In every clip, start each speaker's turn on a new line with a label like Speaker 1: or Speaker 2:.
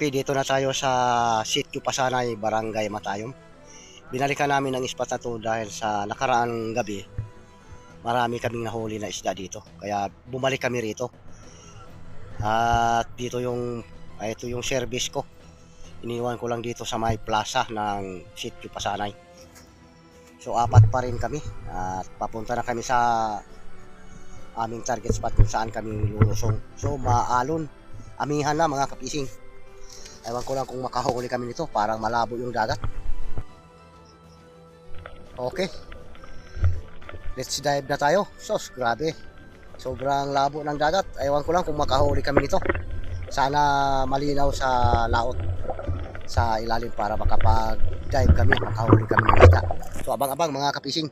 Speaker 1: Okay, dito na tayo sa Sitio Pasanay, Barangay Matayom. Binalikan namin ang ispat na to dahil sa nakaraang gabi, marami kaming nahuli na isda dito. Kaya bumalik kami rito. At dito yung, ay, ito yung service ko. Iniwan ko lang dito sa may plaza ng Sitio Pasanay. So apat pa rin kami at papunta na kami sa aming target spot kung saan kami lulusong. So maalon, amihan na mga kapising. Ewan ko lang kung makahuli kami nito, parang malabo yung dagat. Okay. Let's dive na tayo. Sos, grabe. Sobrang labo ng dagat. Ewan ko lang kung makahuli kami nito. Sana malinaw sa laot sa ilalim para makapag-dive kami, makahuli kami ng isda. So abang-abang mga kapising.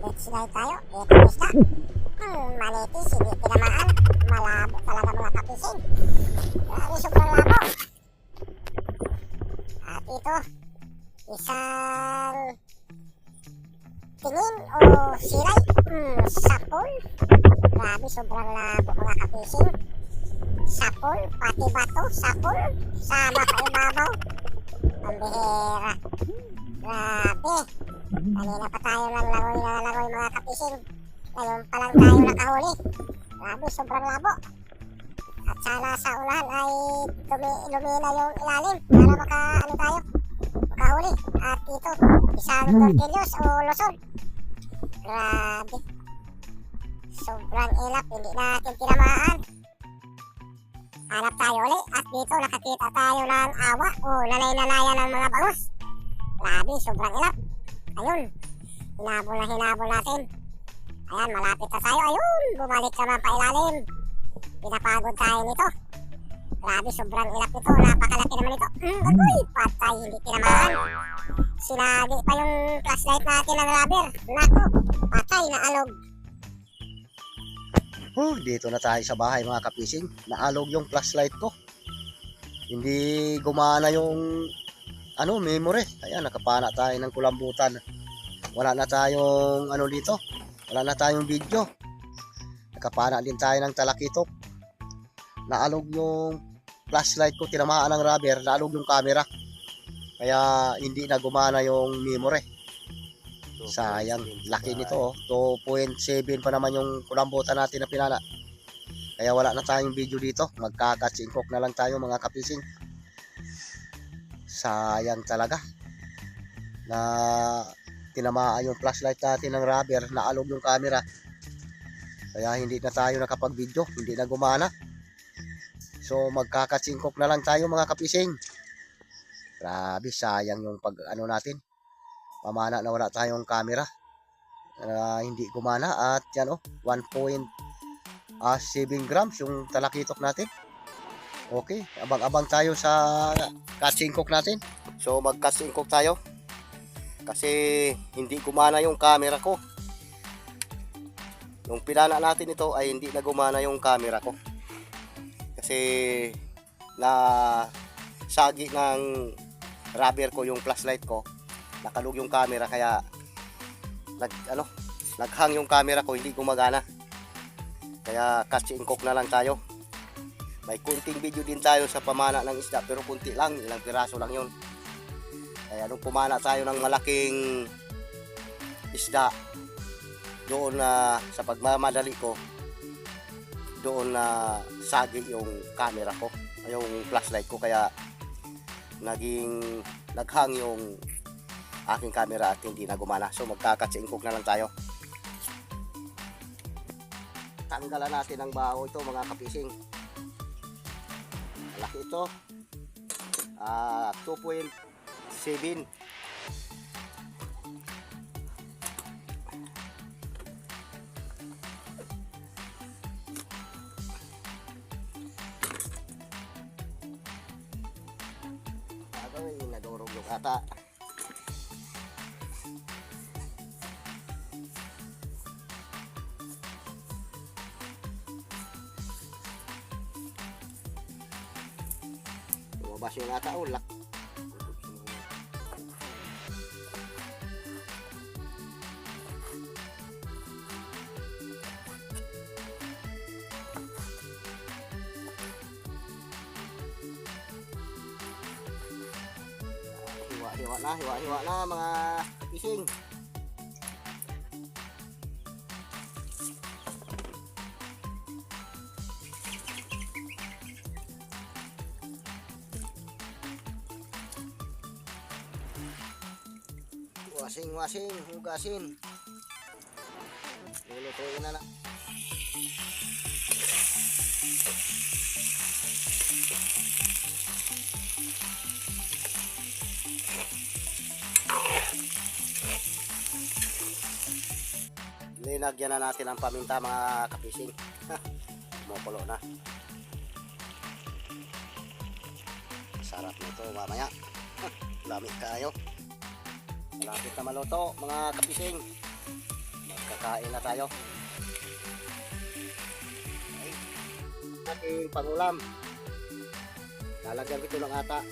Speaker 2: Let's dive tayo. Ito isda. Hmm, manitis, hindi tinamaan. Malabo talaga mga kapising. Grabe, sobrang labo. Ito, isang tingin o siray. Hmm, sapol. Grabe, sobrang labo mga kapising. Sapol, pati bato, sapol. Sama sa ibabaw. Ang bihira. Grabe. Kanina pa tayo lang langoy na langoy mga kapising. Ngayon pa lang tayo nakahuli. Grabe, sobrang labo. At sana sa ulan ay lumi, lumina yung ilalim para maka, ano tayo, makahuli. At ito, isang tortillos o losol. Grabe. Sobrang ilap, hindi natin tinamaan. Hanap tayo ulit at dito nakakita tayo ng awa o nanay-nanayan ng mga bangus. Grabe, sobrang ilap. Ayun, hinabol na hinabol natin. Ayan, malapit na tayo. Ayun, bumalik naman pa ilalim. Pinapagod tayo nito. Grabe, sobrang ilap nito. Napakalaki naman ito. Mm, agoy, patay, hindi tinamaan. Sinagi pa yung flashlight natin ng rubber. Nako, patay na alog.
Speaker 1: Oh, dito na tayo sa bahay mga kapising. Naalog yung flashlight ko. Hindi gumana yung ano, memory. Ayan, nakapana tayo ng kulambutan. Wala na tayong ano dito. Wala na tayong video. Nakapana din tayo ng talakitok. Naalog yung flashlight ko, tinamaan ng rubber, naalog yung camera. Kaya hindi na gumana yung memory. Sayang, laki nito oh. 2.7 pa naman yung kulambutan natin na pinana. Kaya wala na tayong video dito. Magkakatsingkok na lang tayo mga kapising. Sayang talaga. Na tinamaan yung flashlight natin ng rubber, naalog yung camera. Kaya hindi na tayo nakapag-video, hindi na gumana. So magkakatsingkok na lang tayo mga kapising. Grabe, sayang yung pag ano natin. Pamana na wala tayong camera. Na hindi gumana at yan oh 1.7 grams yung talakitok natin. Okay abang-abang tayo sa katsingkok natin. So magkatsingkok tayo. Kasi hindi gumana yung camera ko nung pinana natin ito ay hindi na gumana yung camera ko. Kasi na sagi ng rubber ko yung flashlight ko. Nakalug yung camera kaya nag ano naghang yung camera ko hindi gumagana. Kaya katsingkok na lang tayo. May kunting video din tayo sa pamana ng isda pero kunti lang ilang piraso lang yun. Kaya nung pumana tayo ng malaking isda doon na sa pagmamadali ko doon na sagi yung camera ko yung flashlight ko kaya naging naghang yung aking camera at hindi na gumana. So magkakatsingkok na lang tayo. Tanggalan natin ang baho ito mga kapising. Malaki ito. Ah, 2.7 nagurog yung ata. Lumabas yung ata ulak. Hiwa-hiwa na, hiwa-hiwa na mga fishing. Wasing, wasing, hugasin. Lulutuin na na. Linagyan na natin ang paminta mga kapising. Kumukulo na. Sarap nito mamaya. Lamig kayo. Malapit na maluto mga kapising. Magkakain na tayo. Okay. Ating pangulam. Lalagyan ko ito ng ata.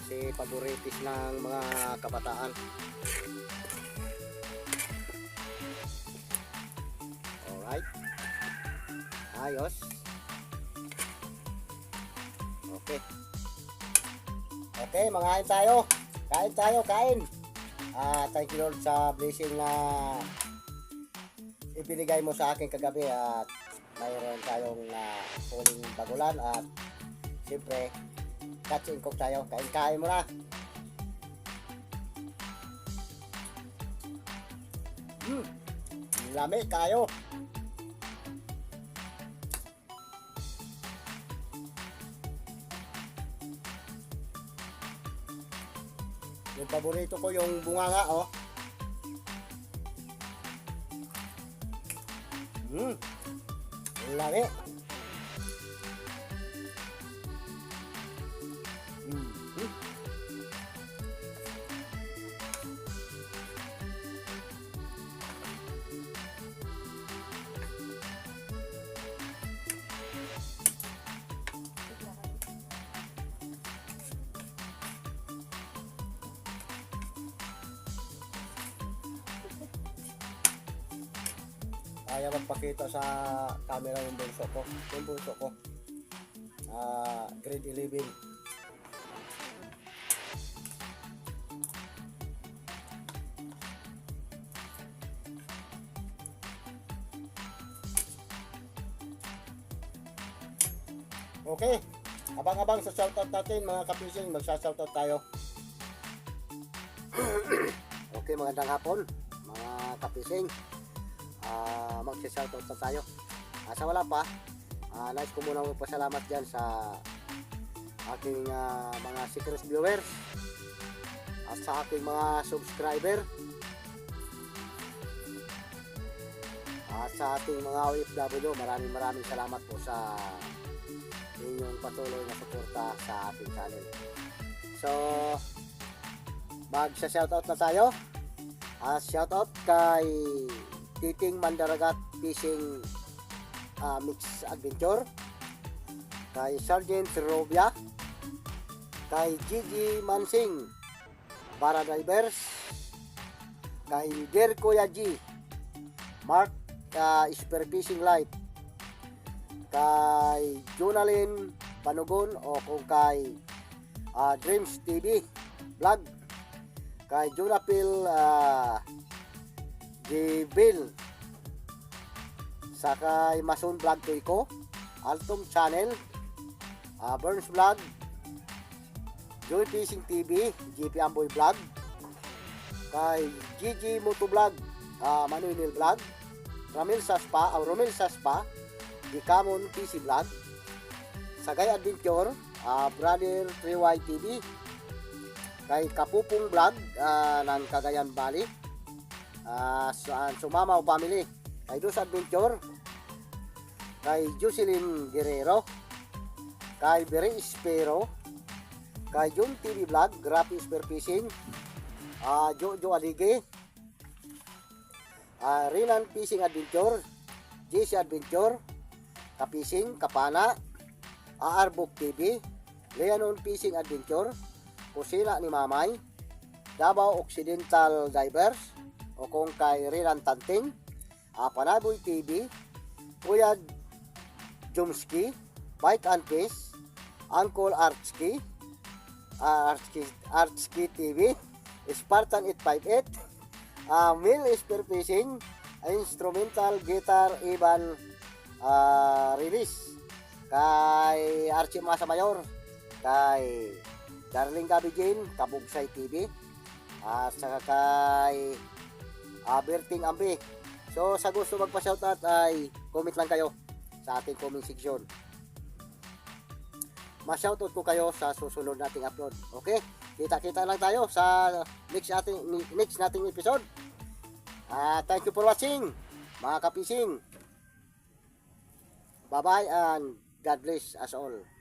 Speaker 1: Kasi paboritis ng mga kabataan. Ayos. Okay. Okay, mga kain tayo. Kain tayo, kain. Ah, thank you Lord sa blessing na ibinigay mo sa akin kagabi at mayroon tayong na huling bagulan at siyempre catch and cook tayo. Kain-kain mo na. Hmm. Lami kayo. Yung paborito ko yung bunganga, oh. Hmm. Ang Ayaw magpakita sa camera yung bunso ko. Yung bunso ko. Ah, grade 11. Okay. Abang-abang sa shoutout natin mga kapising. Magsa-shoutout tayo. okay, magandang hapon mga kapising uh, mag-shoutout na tayo. Ah, sa wala pa, ah, nais ko muna magpasalamat dyan sa aking ah, mga secret viewers at sa aking mga subscriber at sa ating mga OFW. Maraming maraming salamat po sa inyong patuloy na suporta sa ating channel. So, mag-shoutout na tayo. Ah, shoutout kay Titing Mandaragat Fishing ah, Mix Adventure. Kay Sergeant Robia. Kay Gigi Mansing. Para Divers kay Derko Yaji. Mark uh, Spear Fishing Light. Kay Jonalyn Panugon o kung kay ah, Dreams TV Vlog. Kay Jonapil ah, di Bill. Sakay Mason Vlog to ko Altom Channel uh, Burns Vlog Joy Fishing TV GP Amboy Vlog kay Gigi Moto Vlog uh, Manuel Vlog Ramil Saspa uh, Romel Saspa di Camon PC Vlog Sagay Adventure uh, Brother 3Y TV kay Kapupong Vlog uh, ng Cagayan Valley Ah, sa Sumamaw Family, kay Dos Adventure, kay Jocelyn Guerrero, kay Bere Espero, kay Jun TV Vlog, Grappy Spear Fishing, ah Jojo Alige, ah Rinan Fishing Adventure, JC Adventure, Kapising, Kapana, Aarbok TV, Leanon Fishing Adventure, Kusina ni Mamay, Davao Occidental Divers, o kung kay Riran Tanting, uh, Panaboy TV, Kuya Jumski, Bike and Fish, Uncle Archki, Archki, Archki TV, Spartan 858, uh, Mil Spear Fishing, Instrumental Guitar Ivan uh, Release, kay Archie Masa Mayor, kay Darling Gabi Jane, Kabugsay TV, at saka kay uh, Berting Ambi. So sa gusto magpa-shoutout ay comment lang kayo sa ating comment section. Ma-shoutout ko kayo sa susunod nating upload. Okay? Kita-kita lang tayo sa next ating next nating episode. Ah, thank you for watching, mga kapising. Bye-bye and God bless us all.